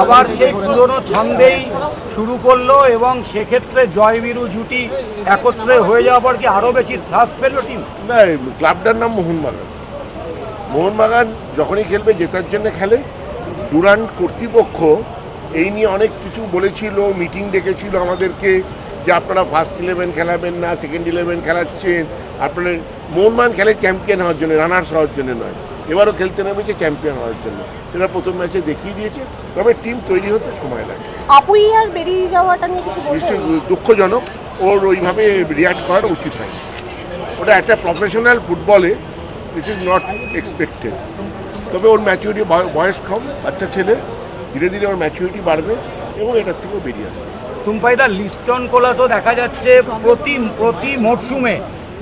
আবার সেই পুরনো ছন্দেই শুরু করল এবং সেক্ষেত্রে জয়বীরু জুটি একত্রে হয়ে যাওয়ার পর কি আরও বেশি থ্রাস্ট পেল টিম না ক্লাবটার নাম মোহনবাগান মোহনবাগান যখনই খেলবে, জেতার জন্য খেলে। ডুরান্ট কর্তৃপক্ষ এই নিয়ে অনেক কিছু বলেছিল মিটিং ডেকেছিল আমাদেরকে যে আপনারা ফার্স্ট ইলেভেন খেলাবেন না সেকেন্ড ইলেভেন খেলাচ্ছেন। আপনারা মোহনবাগান খেলে চ্যাম্পিয়ন হওয়ার জন্য রানার্স হওয়ার জন্য নয়। এবারও খেলতে নেমেছে চ্যাম্পিয়ন হওয়ার জন্য। সেটা প্রথম ম্যাচে দেখিয়ে দিয়েছে তবে টিম তৈরি হতে সময় লাগে। আপুই আর বেরিয়ে যাওয়াটা নিয়ে কিছু নিশ্চয়ই দুঃখজনক ওর ওইভাবে রিয়াক্ট করা উচিত হয় ওটা একটা প্রফেশনাল ফুটবলে দিস ইজ নট এক্সপেক্টেড তবে ওর ম্যাচুরিটি বয়স কম বাচ্চা ছেলে ধীরে ধীরে ওর ম্যাচুরিটি বাড়বে এবং এটার থেকেও বেরিয়ে আসবে। টুম্পাইদা লিস্টন কোলাসও দেখা যাচ্ছে প্রতি প্রতি মরশুমে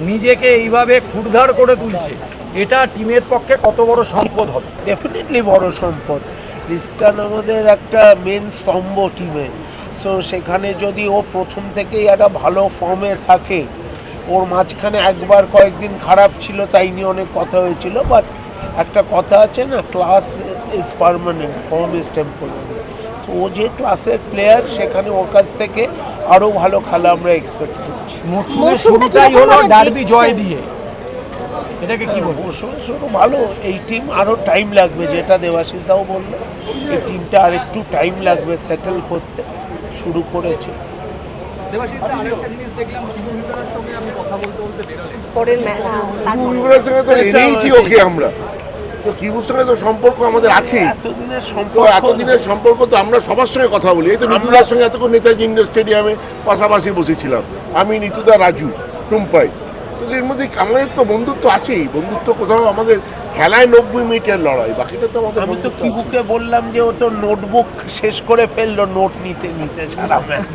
নিজেকে এইভাবে ক্ষুরধার করে তুলছে। এটা টিমের পক্ষে কত বড় সম্পদ হবে? ডেফিনেটলি বড় সম্পদ। রিস্টান আমাদের একটা মেন স্তম্ভ টিমের সো সেখানে যদি ও প্রথম থেকেই একটা ভালো ফর্মে থাকে ওর মাঝখানে একবার কয়েকদিন খারাপ ছিল তাই নিয়ে অনেক কথা হয়েছিল বাট একটা কথা আছে না class is permanent form is temporary so ও যে ক্লাসের প্লেয়ার সেখানে ওর কাছ থেকে আরও ভালো খেলা আমরা এক্সপেক্ট করছি। শুরুটাই হলো ডার্বি জয় দিয়ে। এটাকে কি বলব? শুরু ভালো এই টিম আরও টাইম লাগবে যেটা দেবাশিস দাও বলল। এই টিমটা আর একটু টাইম লাগবে সেটেল করতে শুরু করেছে। এনেইছি ওকে আমরা। তো কিবুর সঙ্গে তো সম্পর্ক আমাদের আছেই এতদিনের তো সম্পর্ক এতদিনের সম্পর্ক তো আমরা সবার সঙ্গে কথা বলি। এই তো নিতুদার সঙ্গে এতক্ষণ নেতাজি ইন্ডোর স্টেডিয়ামে পাশাপাশি বসেছিলাম। আমি নিতুদা রাজু টুম্পাই। এর মধ্যে আমাদের তো বন্ধুত্ব আছেই। বন্ধুত্ব কোথাও আমাদের খেলায় নব্বই মিনিটের লড়াই বাকিটা তো আমাদের আমি তো কি বুকে কিবুকে বললাম যে ও তো নোটবুক শেষ করে ফেলল নোট নিতে নিতে ছাড়া ম্যাচ